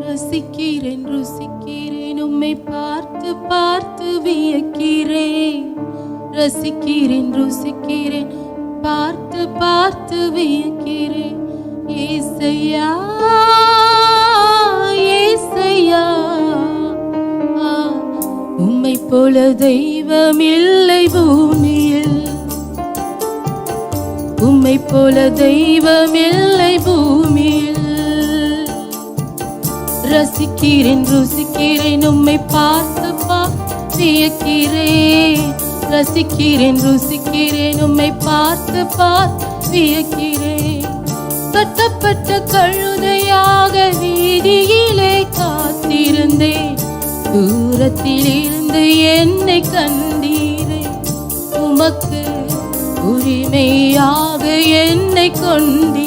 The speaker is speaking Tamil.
ரசிக்கிறேன் ருசிக்கிறேன். உம்மை பார்த்து பார்த்து வியக்கிறேன். ரசிக்கிறேன் ருசிக்கிறேன். பார்த்து பார்த்து வியக்கிறேன். ஏசையா ஏசையா. உம்மை போல தெய்வம் இல்லை பூமியில். உம்மை போல தெய்வம் இல்லை ரசிக்கிறேன் ருசிக்கிறேன் உம்மை பார்த்து பார்த்தியக்கிறேன் ரசிக்கிறேன் ருசிக்கிறேன் உம்மை பார்த்து பார்த்தியக்கிறேன் கட்டப்பட்ட கழுதையாக வீதியிலே காத்திருந்தேன். தூரத்தில் இருந்து என்னை கண்டீரே. உமக்கு உரிமையாக என்னை கொண்டு